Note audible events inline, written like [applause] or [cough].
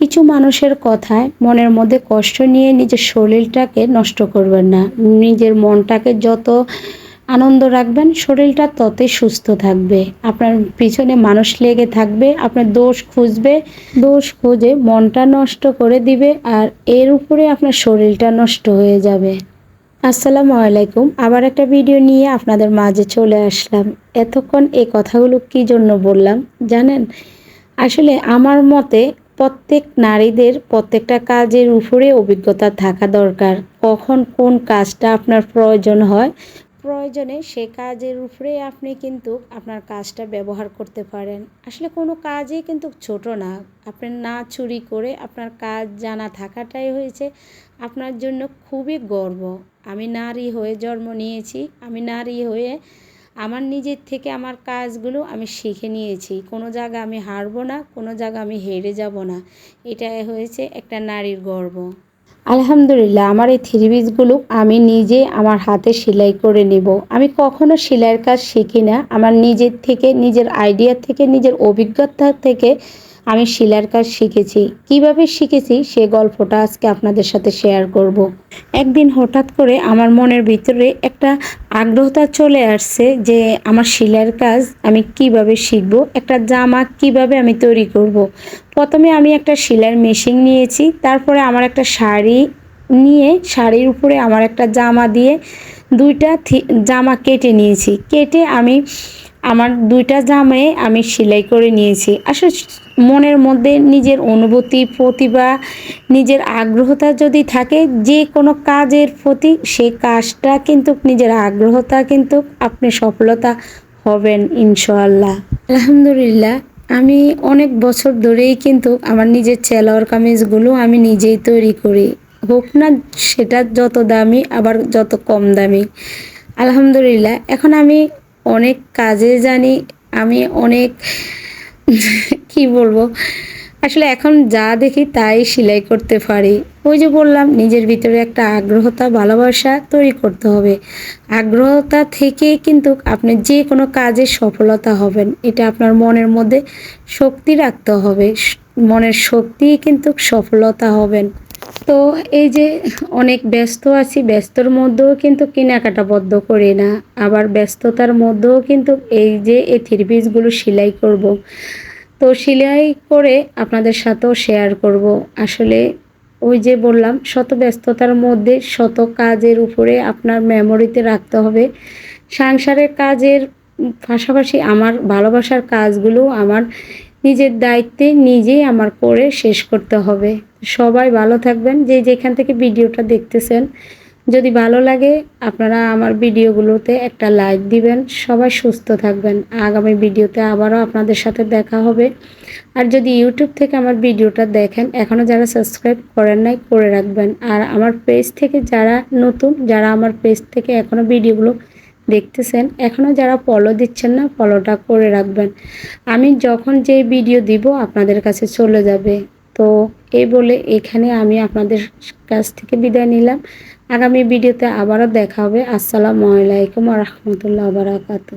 কিছু মানুষের কথায় মনের মধ্যে কষ্ট নিয়ে নিজের শরীরটাকে নষ্ট করবেন না। নিজের মনটাকে যত আনন্দ রাখবেন, শরীরটা ততই সুস্থ থাকবে। আপনার পিছনে মানুষ লেগে থাকবে, আপনার দোষ খুঁজবে, দোষ খুঁজে মনটা নষ্ট করে দিবে আর এর উপরে আপনার শরীরটা নষ্ট হয়ে যাবে। আসসালামু আলাইকুম। আবার একটা ভিডিও নিয়ে আপনাদের মাঝে চলে আসলাম। এতক্ষণ এই কথাগুলো কী জন্য বললাম, জানেন? আসলে আমার মতে প্রত্যেক নারীদের প্রত্যেকটা কাজের উপরে অভিজ্ঞতা থাকা দরকার। কখন কোন কাজটা আপনার প্রয়োজন হয়, প্রয়োজনে সে কাজের উপরে আপনি কিন্তু আপনার কাজটা ব্যবহার করতে পারেন। আসলে কোনো কাজই কিন্তু ছোট না। আপনি না চুরি করে আপনার কাজ জানা থাকাটাই হয়েছে আপনার জন্য খুবই গর্ব। আমি নারী হয়ে জন্ম নিয়েছি, আমি নারী হয়ে আমার নিজের থেকে আমার কাজগুলো আমি শিখে নিয়েছি। কোনো জায়গা আমি হারবো না, কোনো জায়গা আমি হেরে যাব না। এটা হয়েছে একটা নারীর গর্ব। আলহামদুলিল্লাহ, আমার এই থ্রি পিসগুলো আমি নিজে আমার হাতে সেলাই করে নেব। আমি কখনো সেলাইয়ের কাজ শিখি না। আমার নিজের থেকে, নিজের আইডিয়া থেকে, নিজের অভিজ্ঞতা থেকে আমি সেলাইয়ের কাজ শিখেছি কীভাবে শিখেছি সে গল্পটা আজকে আপনাদের সাথে শেয়ার করব। একদিন হঠাৎ করে আমার মনের ভিতরে একটা আগ্রহতা চলে আসছে যে আমার সেলাইয়ের কাজ আমি কীভাবে শিখব, একটা জামা কীভাবে আমি তৈরি করব। প্রথমে আমি একটা সেলাইয়ের মেশিন নিয়েছি, তারপরে আমার একটা শাড়ি নিয়ে শাড়ির উপরে আমার একটা জামা দিয়ে দুইটা জামা কেটে নিয়েছি কেটে আমি আমার দুইটা জামে আমি সেলাই করে নিয়েছি। আসলে মনের মধ্যে নিজের অনুভূতি, প্রতিভা, নিজের আগ্রহতা যদি থাকে, যে কোনো কাজের প্রতি সেই কাজটা কিন্তু, নিজের আগ্রহতা কিন্তু আপনি সফলতা হবেন ইনশাল্লাহ আলহামদুলিল্লাহ, আমি অনেক বছর ধরেই কিন্তু আমার নিজের চেলাওয়ার কামিজগুলো আমি নিজেই তৈরি করি। হোক না সেটা যত দামি, আবার যত কম দামি। আলহামদুলিল্লাহ, এখন আমি অনেক কাজে জানি, আমি অনেক [laughs] কি বলব? আসলে এখন যা দেখি তাই সেলাই করতে পারি। ওই যে বললাম, নিজের ভিতরে একটা আগ্রহতা, ভালোবাসা তৈরি করতে হবে। আগ্রহতা থেকে কিন্তু আপনি যে কোনো কাজে সফলতা হবেন, এটা আপনার মনের মধ্যে শক্তি রাখতে হবে। মনের শক্তি কিন্তু সফলতা হবেন। তো এই যে অনেক ব্যস্ত আছি, ব্যস্তর মধ্যেও কিন্তু কেনাকাটা বদ্ধ করি না। আবার ব্যস্ততার মধ্যেও কিন্তু এই যে এই থ্রি পিসগুলো সেলাই করব। তো সেলাই করে আপনাদের সাথেও শেয়ার করব। আসলে ওই যে বললাম, শত ব্যস্ততার মধ্যে শত কাজের উপরে আপনার মেমোরিতে রাখতে হবে। সংসারের কাজের পাশাপাশি আমার ভালোবাসার কাজগুলো আমার নিজের দায়িত্বে নিজেই আমার করে শেষ করতে হবে। সবাই ভালো থাকবেন। যে যেখান থেকে ভিডিওটা দেখতেছেন, যদি ভালো লাগে, আপনারা আমার ভিডিওগুলোতে একটা লাইক দিবেন। সবাই সুস্থ থাকবেন। আগামী ভিডিওতে আবারও আপনাদের সাথে দেখা হবে। আর যদি ইউটিউব থেকে আমার ভিডিওটা দেখেন এখনও যারা সাবস্ক্রাইব করেন নাই, করে রাখবেন। আর আমার পেজ থেকে যারা নতুন, যারা আমার পেজ থেকে এখনও ভিডিওগুলো দেখতেছেন এখনও যারা ফলো দিচ্ছেন না ফলোটা করে রাখবেন। আমি যখন যে ভিডিও দিব, আপনাদের কাছে চলে যাবে। তো এই বলে এখানে আমি আপনাদের কাছ থেকে বিদায় নিলাম। আগামী ভিডিওতে আবারও দেখা হবে। আসসালামু আলাইকুম রহমতুল্লাহ বারাকাতু